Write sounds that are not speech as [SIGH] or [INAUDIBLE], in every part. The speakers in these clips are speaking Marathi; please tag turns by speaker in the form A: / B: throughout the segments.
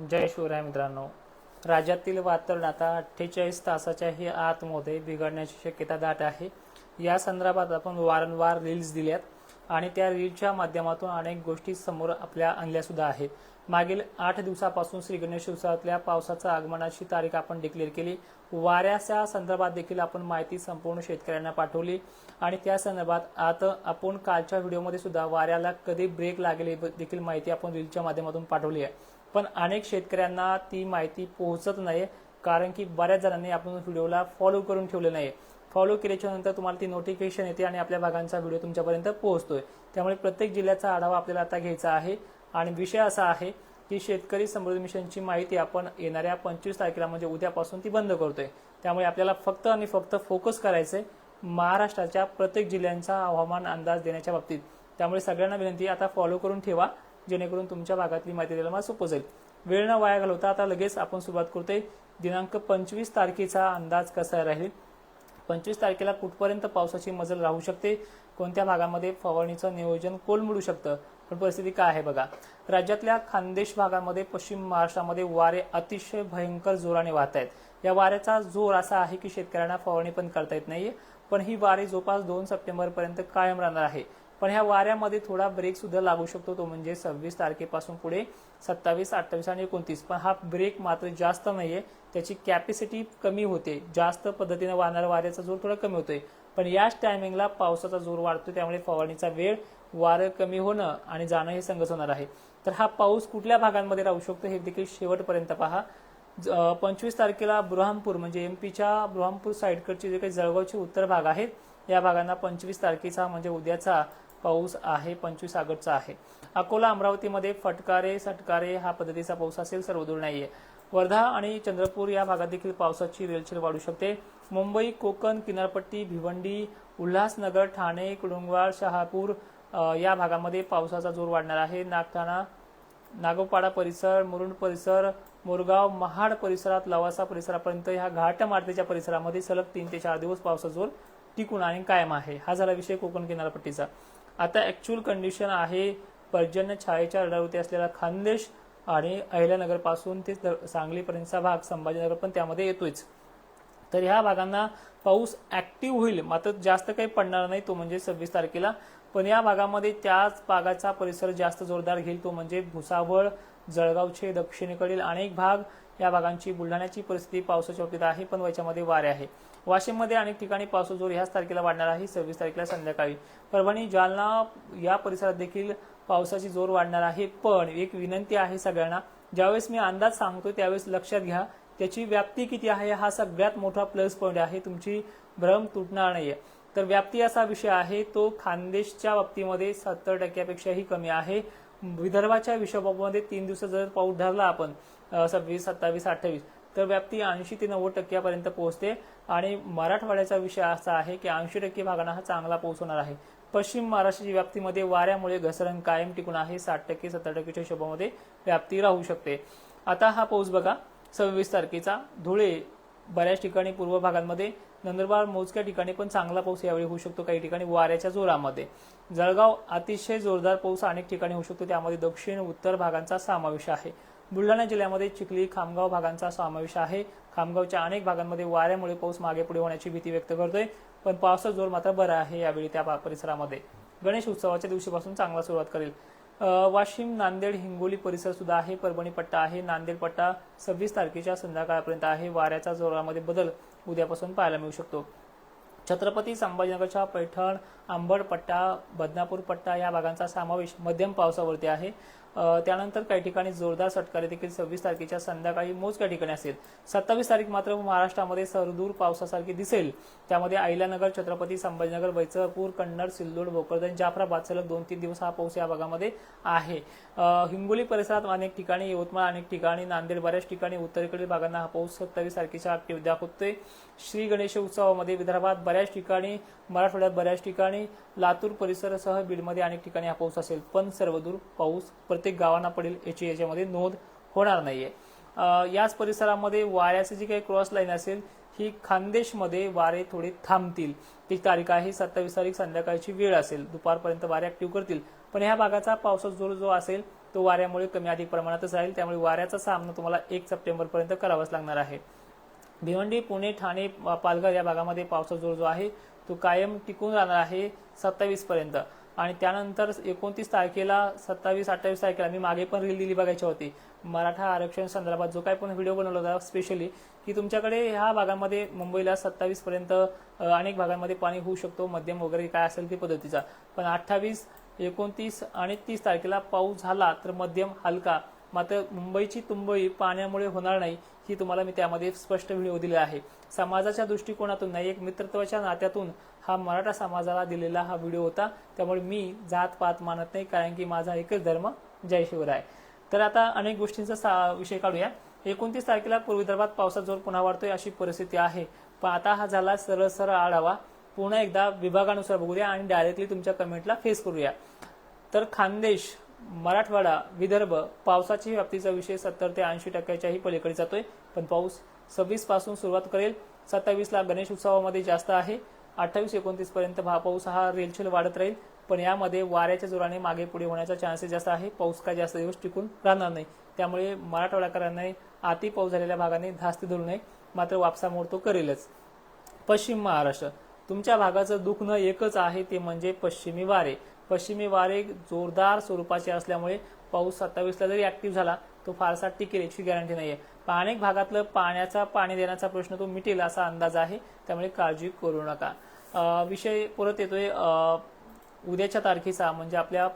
A: जय शिवराय मित्रांनो. राज्यातील वातावरण आता अठ्ठेचाळीस तासाच्याही आतमध्ये बिघडण्याची शक्यता दाट आहे. या संदर्भात आपण वारंवार रील्स दिल्यात आणि त्या रील्सच्या माध्यमातून अनेक गोष्टी समोर आपल्या आणल्या सुद्धा आहेत मागील आठ दिवसापासून श्री गणेश उत्सवातल्या पावसाच्या आगमनाची तारीख आपण डिक्लेअर केली. वाऱ्याच्या संदर्भात देखील आपण माहिती संपूर्ण शेतकऱ्यांना पाठवली. आणि त्या संदर्भात आता आपण कालच्या व्हिडिओमध्ये सुद्धा वाऱ्याला कधी ब्रेक लागेल देखील माहिती आपण रीलच्या माध्यमातून पाठवली आहे. पण अनेक शेतकऱ्यांना ती माहिती पोहोचत नाही कारण की बऱ्याच जणांनी आपण व्हिडिओला फॉलो करून ठेवले नाही फॉलो केल्याच्यानंतर तुम्हाला ती नोटिफिकेशन येते आणि आपल्या भागांचा व्हिडिओ तुमच्यापर्यंत पोहोचतोय. त्यामुळे प्रत्येक जिल्ह्याचा आढावा आपल्याला आता घ्यायचा आहे. आणि विषय असा आहे की शेतकरी समृद्धी मिशनची माहिती आपण येणाऱ्या पंचवीस तारखेला म्हणजे उद्यापासून ती बंद करतोय. त्यामुळे आपल्याला फक्त आणि फक्त फोकस करायचंय महाराष्ट्राच्या प्रत्येक जिल्ह्यांचा हवामान अंदाज देण्याच्या बाबतीत. त्यामुळे सगळ्यांना विनंती आता फॉलो करून ठेवा. जेणेकरून तुमच्या भागातली माहिती द्यायला मला सोपं जाईल. वेळ न वाया घालवता आता लगेच आपण सुरुवात करतोय. दिनांक पंचवीस तारखेचा अंदाज कसा राहील? पंचवीस तारखेला कुठपर्यंत पावसाची मजल राहू शकते? कोणत्या भागामध्ये फवारणीचं नियोजन कोलमडू शकतं? पण परिस्थिती काय आहे बघा. राज्यातल्या खानदेश भागामध्ये पश्चिम महाराष्ट्रामध्ये वारे अतिशय भयंकर जोराने वाहत आहेत. या वाऱ्याचा जोर असा आहे की शेतकऱ्यांना फवारणी पण करता येत नाहीये. पण ही वारे जवळपास दोन सप्टेंबर पर्यंत कायम राहणार आहे. पण ह्या वाऱ्यामध्ये थोडा ब्रेक सुद्धा लागू शकतो तो म्हणजे सव्वीस तारखेपासून पुढे सत्तावीस अठ्ठावीस आणि एकोणतीस. पण हा ब्रेक मात्र जास्त नाहीये. त्याची कॅपॅसिटी कमी होते. जास्त पद्धतीने वाहणाऱ्या वाऱ्याचा जोर थोडा कमी होतोय. पण याच टायमिंगला पावसाचा जोर वाढतो त्यामुळे फवारणीचा वेळ वारं कमी होणं आणि जाणं हे संगत होणार आहे. तर हा पाऊस कुठल्या भागांमध्ये राहू शकतो हे देखील शेवटपर्यंत पहा. पंचवीस तारखेला बुरहानपूर म्हणजे एमपीच्या बुरहानपूर साईडकडचे जे काही जळगावचे उत्तर भाग आहेत या भागांना पंचवीस तारखेचा म्हणजे उद्याचा पाऊस आहे पंचवीस ऑगस्टचा आहे. अकोला अमरावतीमध्ये फटकारे सटकारे हा पद्धतीचा पाऊस असेल सर्वदूर नाहीये. वर्धा आणि चंद्रपूर या भागात देखील पावसाची रेलचेल वाढू शकते. मुंबई कोकण किनारपट्टी भिवंडी उल्हासनगर ठाणे कुडुंगवाड शहापूर या भागामध्ये पावसाचा जोर वाढणार आहे. नागठाणा नागोपाडा परिसर मुरुंड परिसर मोरगाव महाड परिसरात लवासा परिसरापर्यंत ह्या घाट मार्तेच्या परिसरामध्ये सलग तीन ते चार दिवस पावसाचा जोर टिकून आणि कायम आहे. हा झाला विषय कोकण किनारपट्टीचा. आता ऍक्च्युअल कंडिशन आहे पर्जन्य छायेच्या रडावरती असलेला खानदेश आणि अहिल्यानगरपासून ते सांगलीपर्यंतचा भाग संभाजीनगर पण त्यामध्ये येतोयच. तर ह्या भागांना पाऊस ऍक्टिव्ह होईल मात्र जास्त काही पडणार नाही तो म्हणजे सव्वीस तारखेला. पण या भागामध्ये त्याच भागाचा परिसर जास्त जोरदार घेईल तो म्हणजे भुसावळ जळगावचे दक्षिणेकडील अनेक भाग या भागांची बुलढाण्याची परिस्थिती पावसाच्या बाबतीत आहे पण याच्यामध्ये वारे आहे. वाशिममध्ये अनेक ठिकाणी पावसाचा जोर ह्याच तारखेला वाढणार आहे सव्वीस तारखेला संध्याकाळी. परभणी जालना या परिसरात देखील पावसाची जोर वाढणार आहे. पण एक विनंती आहे सगळ्यांना ज्यावेळेस मी अंदाज सांगतो त्यावेळेस लक्षात घ्या त्याची व्याप्ती किती आहे हा सगळ्यात मोठा प्लस पॉईंट आहे तुमची भ्रम तुटणार नाहीये. तर व्याप्ती असा विषय आहे तो खानदेशच्या बाबतीमध्ये सत्तर टक्क्यापेक्षाही कमी आहे. विदर्भाच्या विषयाबाबतीमध्ये तीन दिवस जर पाऊस धरला आपण सव्वीस सत्तावीस अठ्ठावीस तर व्याप्ती ऐंशी ते नव्वद टक्क्यापर्यंत पोहोचते. आणि मराठवाड्याचा विषय असा आहे की ऐंशी टक्के भागांना हा चांगला पाऊस होणार आहे. पश्चिम महाराष्ट्राच्या व्याप्तीमध्ये वाऱ्यामुळे घसरण कायम टिकून आहे. साठ टक्के सत्तर टक्केच्या हिशोबामध्ये व्याप्ती राहू शकते. आता हा पाऊस बघा. सव्वीस तारखेचा धुळे बऱ्याच ठिकाणी पूर्व भागांमध्ये नंदुरबार मोजक्या ठिकाणी पण चांगला पाऊस यावेळी होऊ शकतो. काही ठिकाणी वाऱ्याच्या जोरामध्ये. जळगाव अतिशय जोरदार पाऊस अनेक ठिकाणी होऊ शकतो. त्यामध्ये दक्षिण उत्तर भागांचा समावेश आहे. बुलढाणा जिल्ह्यामध्ये चिखली खामगाव भागांचा समावेश आहे. खामगावच्या अनेक भागांमध्ये वाऱ्यामुळे पाऊस मागे पुढे होण्याची भीती व्यक्त करतोय. पण पावसाचा जोर मात्र बरा आहे यावेळी त्या परिसरामध्ये. गणेश उत्सवाच्या दिवशीपासून चांगला सुरुवात करेल. वाशिम नांदेड हिंगोली परिसर सुद्धा आहे. परभणी पट्टा आहे. नांदेड पट्टा सव्वीस तारखेच्या संध्याकाळपर्यंत आहे. वाऱ्याचा जोरामध्ये बदल उद्यापासून पाहायला मिळू शकतो. छत्रपती संभाजीनगरच्या पैठण आंबड पट्टा बदनापूर पट्टा या भागांचा समावेश मध्यम पावसावरती आहे. त्यानंतर काही ठिकाणी जोरदार सटकारे देखील सव्वीस तारखेच्या संध्याकाळी मोजक्या ठिकाणी असेल. सत्तावीस तारीख मात्र महाराष्ट्रामध्ये सरदूर पावसासारखी दिसेल. त्यामध्ये अहिल्यानगर छत्रपती संभाजीनगर वैचरपूर कन्नड सिल्लोड भोकरदन जाफराबाद सलग दोन तीन दिवस हा पाऊस या भागामध्ये आहे. हिंगोली परिसरात अनेक ठिकाणी यवतमाळ अनेक ठिकाणी नांदेड बऱ्याच ठिकाणी उत्तरेकडील भागांना हा पाऊस सत्तावीस तारखेच्या ऍक्टिव्ह दाखवतोय. श्री गणेश उत्सवामध्ये विदर्भात बऱ्याच ठिकाणी मराठवाड्यात बऱ्याच ठिकाणी लातूर परिसरासह बीडमध्ये अनेक ठिकाणी हा पाऊस असेल. पण सर्वदूर पाऊस प्रत्येक गावांना पडेल याची याच्यामध्ये नोंद होणार नाहीये. याच परिसरामध्ये वाऱ्याची जी काही क्रॉस लाईन असेल ही खानदेशमध्ये वारे थोडे थांबतील. ती तारीख आहे सत्तावीस तारीख संध्याकाळची वेळ असेल. दुपारपर्यंत वारे ऍक्टिव्ह करतील. पण ह्या भागाचा पावसाचा जोर जो असेल तो वाऱ्यामुळे कमी अधिक प्रमाणातच राहील. त्यामुळे वाऱ्याचा सामना तुम्हाला एक सप्टेंबरपर्यंत करावाच लागणार आहे. भिवंडी पुणे ठाणे पालघर या भागामध्ये पावसाचा जोर जो आहे तो कायम टिकून राहणार आहे सत्तावीस पर्यंत आणि त्यानंतर एकोणतीस तारखेला सत्तावीस अठ्ठावीस तारखेला मी मागे पण रील दिली बघायची होती. मराठा आरक्षण संदर्भात जो काही पण व्हिडिओ बनवला होता स्पेशली की तुमच्याकडे ह्या भागामध्ये मुंबईला सत्तावीस पर्यंत अनेक भागांमध्ये पाणी होऊ शकतो मध्यम वगैरे काय असेल ते पद्धतीचा. पण अठ्ठावीस एकोणतीस आणि तीस तारखेला पाऊस झाला तर मध्यम हलका. मात्र मुंबईची तुंबई पाण्यामुळे होणार नाही. ही तुम्हाला मी त्यामध्ये स्पष्ट व्हिडिओ दिलेला आहे. समाजाच्या दृष्टिकोनातून नाही एक मित्रत्वाच्या नात्यातून हा मराठा समाजाला दिलेला हा व्हिडिओ होता. त्यामुळे मी जात पात मानत नाही कारण की माझा एकच धर्म जय शिवराय. तर आता अनेक गोष्टींचा सा- विषय काढूया. एकोणतीस तारखेला पूर्व विदर्भात पावसाचा जोर पुन्हा वाढतोय अशी परिस्थिती आहे. पण आता हा झाला सरळ सरळ आढावा. पुन्हा एकदा विभागानुसार बघूया आणि डायरेक्टली तुमच्या कमेंटला फेस करूया. तर खानदेश मराठवाडा विदर्भ पावसाची व्याप्तीचा विषय सत्तर ते ऐंशी टक्क्याच्याही पलीकडे जातोय. पण पाऊस सव्वीसपासून सुरुवात करेल. सत्तावीसला गणेश उत्सवामध्ये जास्त आहे. अठ्ठावीस एकोणतीस पर्यंत हा पाऊस हा रेलचेल वाढत राहील. पण यामध्ये वाऱ्याच्या जोराने मागे पुढे होण्याचा चान्सेस जास्त आहे. पाऊस काय जास्त दिवस टिकून राहणार नाही. त्यामुळे मराठवाड्याकरांना अति पाऊस झालेल्या भागाने धास्ती धरू नये. मात्र वापसामोड तो करेलच. पश्चिम महाराष्ट्र. तुमच्या भागाचं दुखणं एकच आहे. ते म्हणजे पश्चिमी वारे. पश्चिमी वारे जोरदार स्वरूपाचे असल्यामुळे पाऊस सत्तावीसला जरी ऍक्टिव्ह झाला तो फारसा टिकेल याची गॅरंटी नाहीये. आहे अनेक भागातलं पाण्याचा पाणी देण्याचा प्रश्न तो मिटेल असा अंदाज आहे त्यामुळे काळजी करू नका. विषय परत येतोय उद्याच्या तारखेचा म्हणजे आपल्या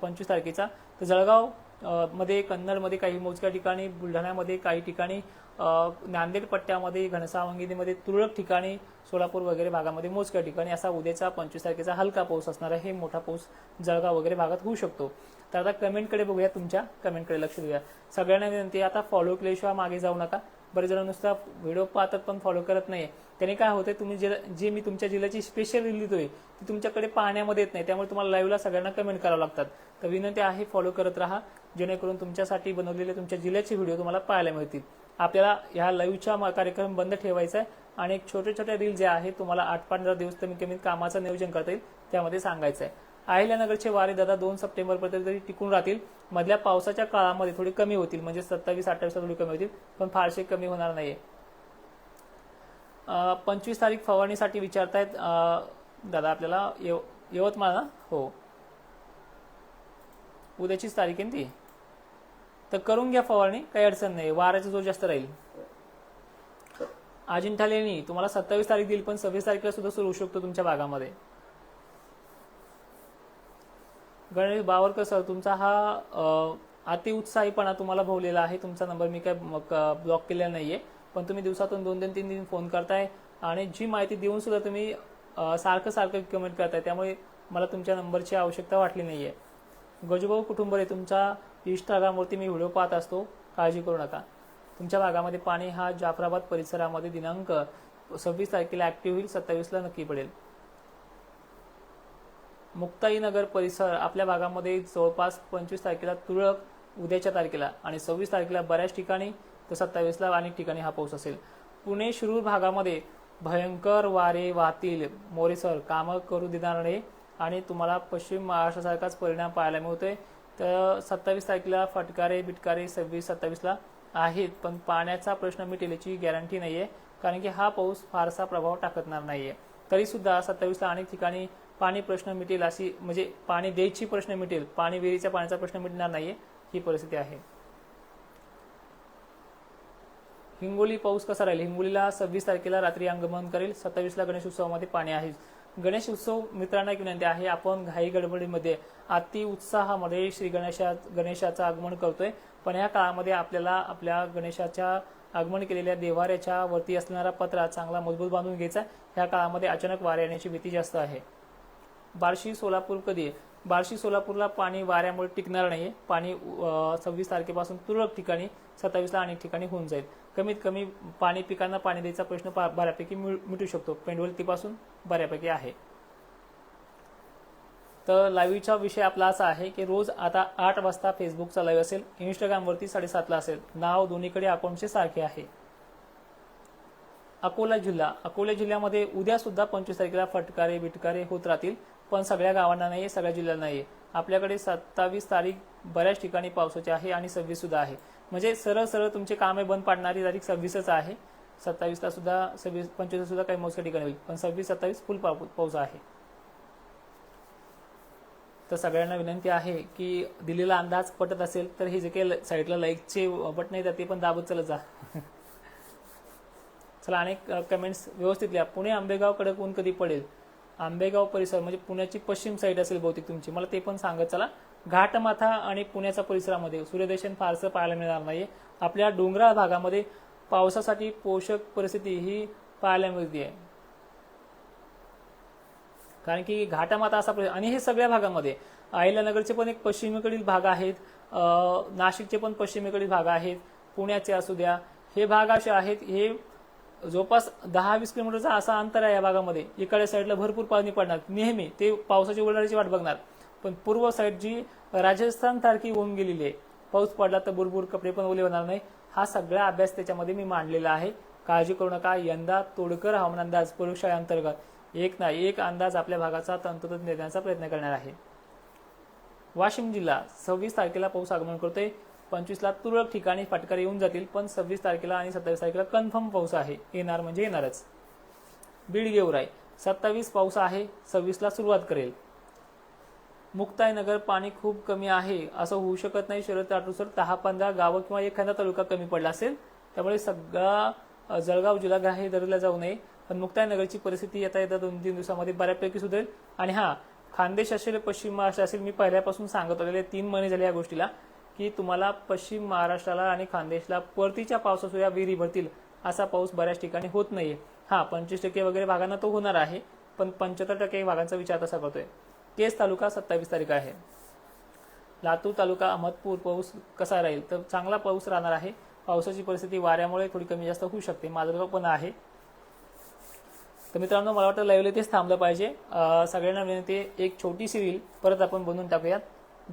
A: पंचवीस तारखेचा. तर जळगावमध्ये कन्नडमध्ये काही मोजक्या ठिकाणी बुलढाण्यामध्ये काही ठिकाणी नांदेड पट्ट्यामध्ये घनसावंगिनीमध्ये तुरळक ठिकाणी सोलापूर वगैरे भागामध्ये मोजक्या ठिकाणी असा उद्याचा पंचवीस तारखेचा हलका पाऊस असणार आहे. मोठा पाऊस जळगाव वगैरे भागात होऊ शकतो. तर आता कमेंटकडे बघूया तुमच्या कमेंटकडे लक्ष देऊया. सगळ्यांना विनंती आता फॉलो केल्याशिवाय मागे जाऊ नका. बरेच जण नुसता व्हिडिओ पाहतात पण फॉलो करत नाही त्याने काय होते तुम्ही जे जे मी तुमच्या जिल्ह्याची स्पेशल रील लिहितोय ती तुमच्याकडे पाहण्यामध्ये येत नाही. त्यामुळे तुम्हाला लाईव्हला सगळ्यांना कमेंट करावं लागतात. तर विनंती आहे फॉलो करत राहा. जेणेकरून तुमच्यासाठी बनवलेले तुमच्या जिल्ह्याचे व्हिडिओ तुम्हाला पाहायला मिळतील. आपल्याला ह्या लाईव्हचा म- कार्यक्रम बंद ठेवायचा आहे आणि एक छोटे छोटे रील जे आहे तुम्हाला आठ पंधरा दिवस कमीत कमी कामाचं नियोजन करता येईल त्यामध्ये सांगायचं आहे अहिल्यानगरचे वारे दादा दोन सप्टेंबर पर्यंत तरी टिकून राहतील मधल्या पावसाच्या काळामध्ये थोडी कमी होतील म्हणजे सत्तावीस अठ्ठावीस थोडी कमी होतील पण फारसे कमी होणार नाहीये. पंचवीस तारीख फवारणीसाठी विचारतायत दादा आपल्याला यवतमाळ ना? हो. उद्याचीच तारीख आहे ती? तर करून घ्या फवारणी काही अडचण नाही. वाराचा जोर जास्त राहील. अजिंठा लेणी तुम्हाला सत्तावीस तारीख देईल पण सव्वीस तारखेला सुद्धा सुरू होऊ शकतो तुमच्या भागामध्ये. गणेश बावरकर सर तुमचा हा अतिउत्साहीपणा तुम्हाला भोवलेला आहे. तुमचा नंबर मी काय ब्लॉक केलेला नाहीये. पण तुम्ही दिवसातून दोन दोन तीन दिन फोन करताय आणि जी माहिती देऊन सुद्धा तुम्ही सारखं सारखं कमेंट करताय. त्यामुळे मला तुमच्या नंबरची आवश्यकता वाटली नाहीये. गजूभाऊ कुटुंब रे तुमचा इंस्टाग्रामवरती मी व्हिडिओ पाहत असतो काळजी करू नका. तुमच्या भागामध्ये पाणी हा जाफराबाद परिसरामध्ये दिनांक सव्वीस तारखेला ॲक्टिव्ह होईल सत्तावीसला नक्की पडेल. मुक्ताईनगर परिसर आपल्या भागामध्ये जवळपास पंचवीस तारखेला तुरळक उद्याच्या तारखेला आणि सव्वीस तारखेला बऱ्याच ठिकाणी तर सत्तावीसला अनेक ठिकाणी हा पाऊस असेल. पुणे शिरूर भागामध्ये भयंकर वारे वाहतील. मोरेसर कामं करू देणार नाही आणि तुम्हाला पश्चिम महाराष्ट्रासारखाच परिणाम पाहायला मिळतोय. तर सत्तावीस तारखेला फटकारे बिटकारे सव्वीस सत्तावीसला आहेत. पण पाण्याचा प्रश्न मिटेल याची गॅरंटी नाहीये कारण की हा पाऊस फारसा प्रभाव टाकणार नाहीये. तरी सुद्धा सत्तावीसला अनेक ठिकाणी पाणी प्रश्न मिटेल अशी म्हणजे पाणी द्यायची प्रश्न मिटेल पाणी विहिरीच्या पाण्याचा प्रश्न मिटणार नाहीये ही परिस्थिती आहे. हिंगोली पाऊस कसा राहील? हिंगोलीला सव्वीस तारखेला रात्री आगमन करेल. सत्तावीसला गणेश उत्सवामध्ये पाणी आहे. गणेश उत्सव मित्रांना एक विनंती आहे. आपण घाई गडबडीमध्ये अति उत्साहामध्ये श्री गणेशा गणेशाचं आगमन करतोय. पण या काळामध्ये आपल्याला आपल्या गणेशाच्या आगमन केलेल्या देवाऱ्याच्या वरती असणारा पत्रा चांगला मजबूत बांधून घ्यायचा. ह्या काळामध्ये अचानक वारे येण्याची भीती जास्त आहे. बार्शी सोलापूर कधी? बार्शी सोलापूरला पाणी वाऱ्यामुळे टिकणार नाही पाणी सव्वीस तारखेपासून तुरळक ठिकाणी सत्तावीसला अनेक ठिकाणी होऊन जाईल. कमीत कमी पाणी पिकांना पाणी द्यायचा प्रश्न पा- बऱ्यापैकी मिटू शकतो. पेंडवलतीपासून बऱ्यापैकी आहे. तर लाईव्हचा विषय आपला असा आहे की रोज आता आठ वाजता फेसबुकचा लाईव्ह असेल इंस्टाग्रामवरती साडेसातला असेल. नाव दोन्हीकडे अकाउंटचे सारखे आहे. अकोला जिल्हा. अकोला जिल्ह्यामध्ये उद्या सुद्धा पंचवीस तारखेला फटकारे बिटकारे होत राहतील. पण सगळ्या गावांना नाही आहे सगळ्या जिल्ह्यांना नाही आहे आपल्याकडे सत्तावीस तारीख बऱ्याच ठिकाणी पावसाची आहे आणि सव्वीस सुद्धा आहे. म्हणजे सरळ सरळ तुमचे कामे बंद पाडणारी तारीख सव्वीसच आहे. सत्तावीसला सुद्धा सव्वीस पंचवीसला सुद्धा काही मोजक्या ठिकाणी होईल. पण सव्वीस सत्तावीस फुल पाऊस आहे. तर सगळ्यांना विनंती आहे की दिलेला अंदाज पटत असेल तर हे जे काही साईडला लाईकचे बटन येतात ते पण दाबत चला जा. [LAUGHS] चला अनेक कमेंट्स व्यवस्थित लिहा. पुणे आंबेगाव कडक ऊन कधी पडेल? आंबेगाव परिसर म्हणजे पुण्याची पश्चिम साईड असेल बहुतेक तुमची. मला ते पण सांगत चला. घाटमाथा आणि पुण्याच्या परिसरामध्ये सूर्यदर्शन फारसं पाहायला मिळणार नाही आपल्या डोंगराळ भागामध्ये पावसासाठी पोषक परिस्थिती ही पाहायला मिळते कारण की घाटामाता असा आणि हे सगळ्या भागामध्ये. अहिल्यानगरचे पण एक पश्चिमेकडील भाग आहेत. नाशिकचे पण पश्चिमेकडील भाग आहेत. पुण्याचे असू द्या. हे भाग असे आहेत हे जवळपास दहा वीस किलोमीटरचा असा अंतर आहे या भागामध्ये. इकडे साईडला भरपूर पाणी पडणार. नेहमी ते पावसाची उलाढालीची वाट बघणार. पण पूर्व साईड जी राजस्थान सारखी होऊन गेलेली आहे पाऊस पडला तर बुरबुर कपडे पण ओले होणार नाही. हा सगळा अभ्यास त्याच्यामध्ये मी मांडलेला आहे. काळजी करू नका. यंदा तोडकर हवामान अंदाज प्रयोगशाळेअंतर्गत एक ना एक अंदाज आपल्या भागाचा तंत्रज्ञ देण्याचा प्रयत्न करणार आहे. वाशिम जिल्हा सव्वीस तारखेला पाऊस आगमन करतोय. पंचवीसला तुरळक ठिकाणी फटकार येऊन जातील पण सव्वीस तारखेला आणि सत्तावीस तारखेला कन्फर्म पाऊस आहे. येणार म्हणजे येणारच. बीड गेवराय सत्तावीस पाऊस आहे सव्वीसला सुरुवात करेल. मुक्ताईनगर पाणी खूप कमी आहे असं होऊ शकत नाही. शरद ताटूसर दहा पंधरा गावं किंवा एखादा तालुका कमी पडला असेल त्यामुळे सगळा जळगाव जिल्हा ग्राह्य धरला जाऊ नये. पण मुक्ताईनगरची परिस्थिती येता येता दोन तीन दिवसामध्ये बऱ्यापैकी सुधारेल. आणि हा खानदेश असेल पश्चिम महाराष्ट्र असेल मी पहिल्यापासून सांगत आलेले तीन महिने झाले या गोष्टीला. की तुम्हाला पश्चिम महाराष्ट्राला आणि खानदेशला परतीच्या पावसासुद्धा या विहिरी भरतील असा पाऊस बऱ्याच ठिकाणी होत नाहीये. हा पंचवीस टक्के वगैरे भागांना तो होणार आहे पण पंच्याहत्तर टक्के भागांचा विचार तसा करतोय. केस तालुका सत्तावीस तारीख आहे. लातूर तालुका अहमदपूर पाऊस कसा राहील? तर चांगला पाऊस राहणार आहे. पावसाची परिस्थिती वाऱ्यामुळे थोडी कमी जास्त होऊ शकते. माजलगाव पण आहे. तर मित्रांनो मला वाटतं लाईव्हला तेच थांबलं पाहिजे. सगळ्यांना विनंती एक छोटीशी रील परत आपण बनवून टाकूयात.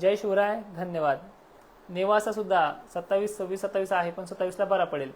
A: जय शिवराय धन्यवाद. नेवासा सुद्धा सत्तावीस सव्वीस सत्तावीस आहे पण सत्तावीसला बरा पडेल.